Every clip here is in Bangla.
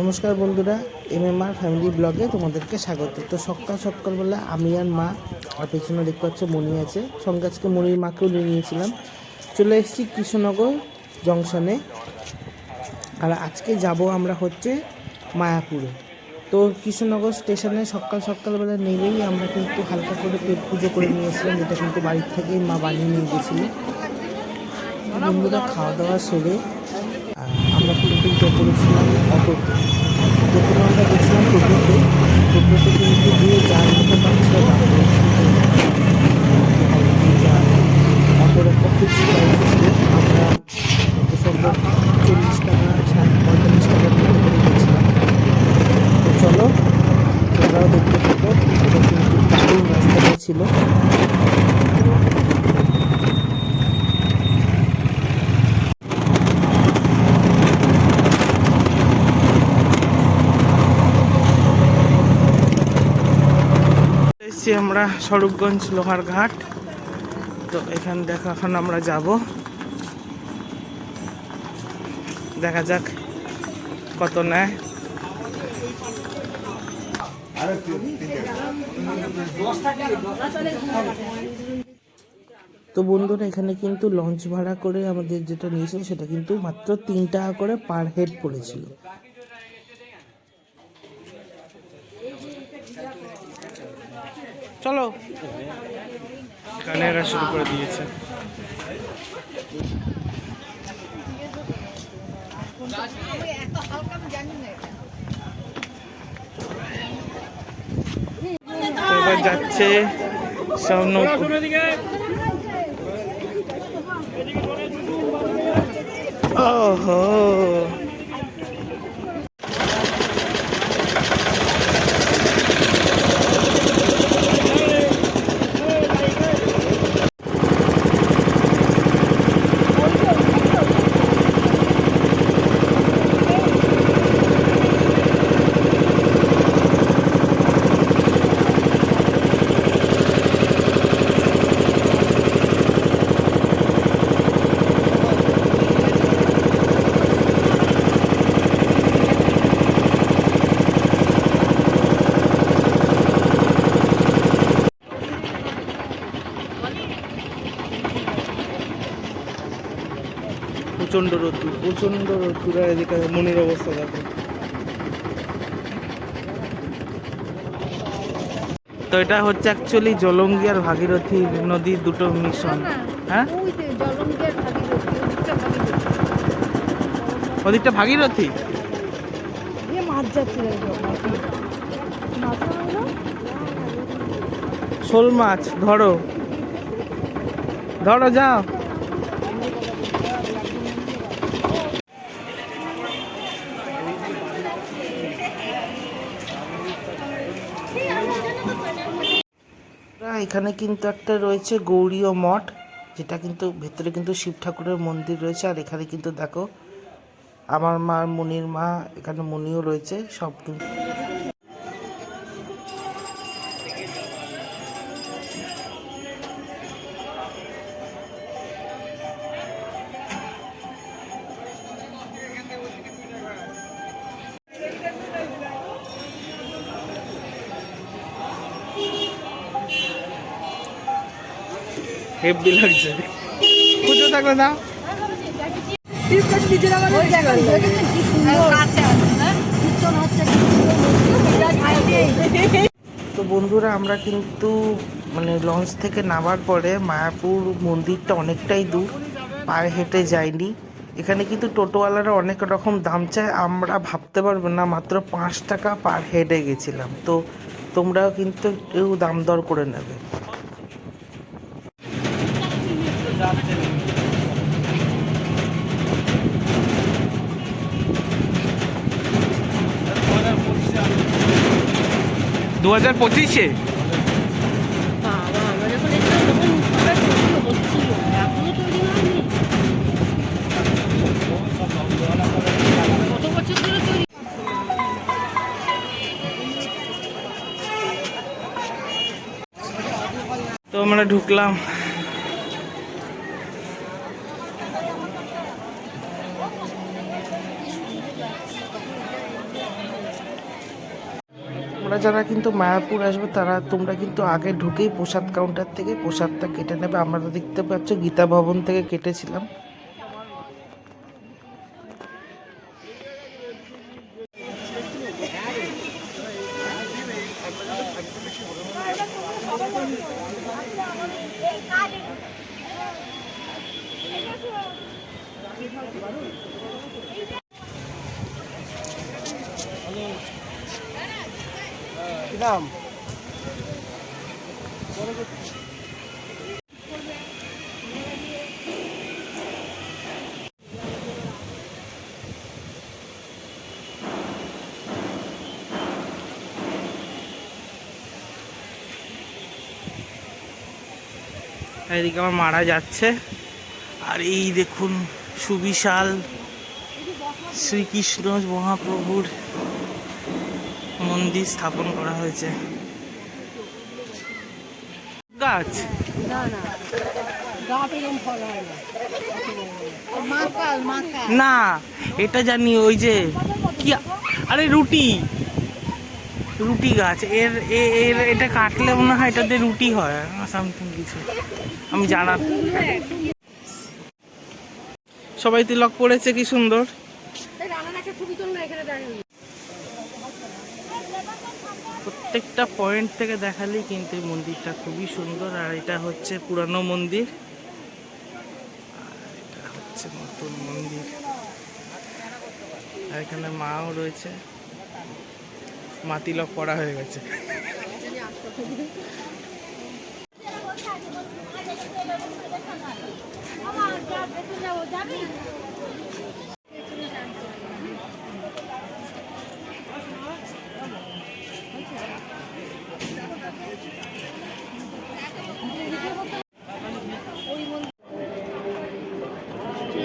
নমস্কার বন্ধুরা এম এম আর ফ্যামিলি ব্লগে তোমাদেরকে স্বাগত। তো সকাল সকালবেলা আমি আর মা, আর পেছনে দেখতে পাচ্ছ মণি আছে। সঙ্গে আজকে মণির মাকেও নিয়ে নিয়েছিলাম। চলে এসেছি কৃষ্ণনগর জংশনে। আর আজকে যাব আমরা হচ্ছে মায়াপুরে। তো কৃষ্ণনগর স্টেশনে সকাল সকালবেলা নেমেই আমরা কিন্তু হালকা করে পেট পুজো করে নিয়েছিলাম, যেটা কিন্তু বাড়ির থেকেই মা বানিয়ে নিয়ে গেছিল। বন্ধুরা, খাওয়া দাওয়া সেরে আমরা কিন্তু করেছিলাম অটোতে প্রথমে আমরা গেছিলাম টোটোতে টোটোতে কিন্তু গিয়ে যার মতো পাচ্ছিল অটোর একটা ফিক্স প্রাইস ছিল। আমরা সম্ভব চল্লিশ টাকা ষাট পঁয়তাল্লিশ টাকার মতো করে গেছিলাম তো চলো তোমরাও দেখতে থাকো এটা কিন্তু দারুণ রাস্তাটা ছিল এসেছি আমরা স্বরূপগঞ্জ লোহার ঘাট। তো এখান দেখো, এখন আমরা যাব। দেখা যাক কত নেয়। তো বন্ধুরা, এখানে কিন্তু লঞ্চ ভাড়া করে আমাদের যেটা নিয়েছিল, সেটা কিন্তু মাত্র তিন টাকা করে পার হেড পড়েছিল। চলো। এরা শুরু করে দিয়েছে। এবার যাচ্ছে সব নৌকো প্রচণ্ড রোদ্দুর প্রচণ্ড রোদ্দুর আর এদিকে মনির অবস্থা দেখো। তো এটা হচ্ছে অ্যাকচুয়ালি জলঙ্গি আর ভাগীরথী নদীর দুটো মিশন হ্যাঁ? ওদিকটা ভাগীরথী। হলো শোল মাছ ধরো। ধরো যাও। এখানে কিন্তু একটা রয়েছে গৌরীয় মঠ, যেটা কিন্তু ভেতরে কিন্তু শিব ঠাকুরের মন্দির রয়েছে। আর এখানে কিন্তু দেখো, আমার মা মুনির মা, এখানে মুনিও রয়েছে, সব কিন্তু হেভি থাকলে না। তো বন্ধুরা, আমরা কিন্তু মানে লঞ্চ থেকে নামার পরে মায়াপুর মন্দিরটা অনেকটাই দূর, পায়ে হেঁটে যাইনি। এখানে কিন্তু টোটোওয়ালারা অনেক রকম দাম চায়, আমরা ভাবতে পারব না, মাত্র পাঁচ টাকা পার হেডে গেছিলাম। তো তোমরাও কিন্তু একটু দাম দর করে নেবে দু হাজার পঁচিশে বাবা, আমরা যখন এসেছিলাম তখন সবার তৈরি হচ্ছিল, এখনও তৈরি হয়নি। কত বছর ধরে তৈরি তো আমরা ঢুকলাম। তোমরা যারা কিন্তু মায়াপুর আসবে, তারা, তোমরা কিন্তু আগে ঢুকেই প্রসাদ কাউন্টার থেকে প্রসাদটা কেটে নেবে। আমরা তো দেখতে পাচ্ছ গীতা ভবন থেকে কেটেছিলাম। এদিকে আমার মারা যাচ্ছে। আর এই দেখুন সুবিশাল শ্রীকৃষ্ণ মহাপ্রভুর মন্দির স্থাপন করা হয়েছে। গাছ? না এটা জানি ওই যে কি আরে রুটি। রুটি গাছ। এর এ- এর এটা কাটলে মনে হয় এটাতে রুটি হয় সামথিং কিছু। আমি জানা সবাই তিলক পড়েছে কি সুন্দর। প্রত্যেকটা পয়েন্ট থেকে দেখালেই কিন্তু এই মন্দিরটা খুবই সুন্দর, আর এটা হচ্ছে পুরানো মন্দির। আর এটা হচ্ছে নতুন মন্দির। আর এখানে মাও রয়েছে। মা তিলক পড়া হয়ে গেছে।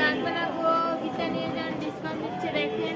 লাগবে না গো গীতা নিয়ে যান ডিসকাউন্ট দিচ্ছে দেখেন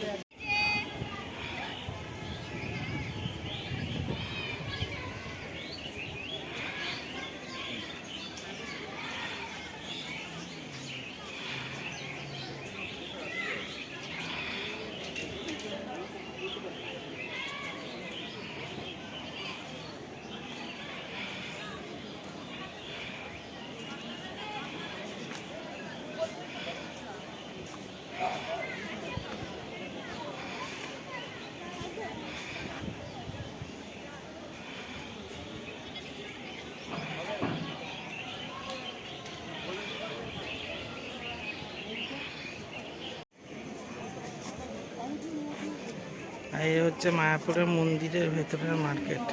এই হচ্ছে মায়াপুরের মন্দিরের ভেতরের মার্কেট।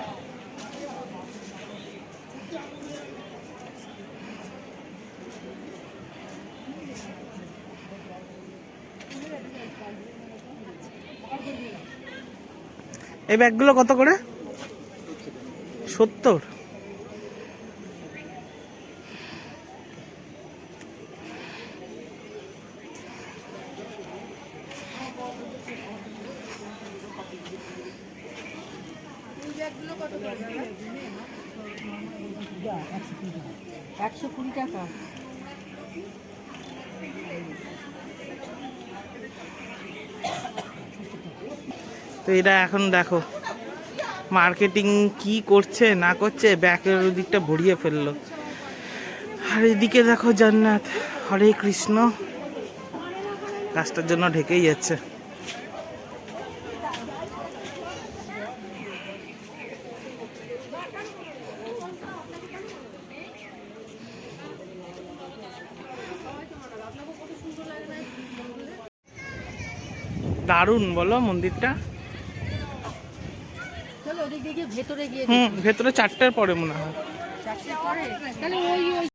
এই ব্যাগগুলো কত করে? সত্তর। একশো কুড়ি টাকা। তো এটা এখন দেখো মার্কেটিং কি করছে, না করছে ব্যাকের দিকটা ভরিয়ে ফেলল। আর এদিকে দেখো জান্নাত হরে কৃষ্ণ। গাছটার জন্য ঢেকেই যাচ্ছে। দারুণ বলো মন্দিরটা। হুম ভেতরে চারটার পরে মনে হয়।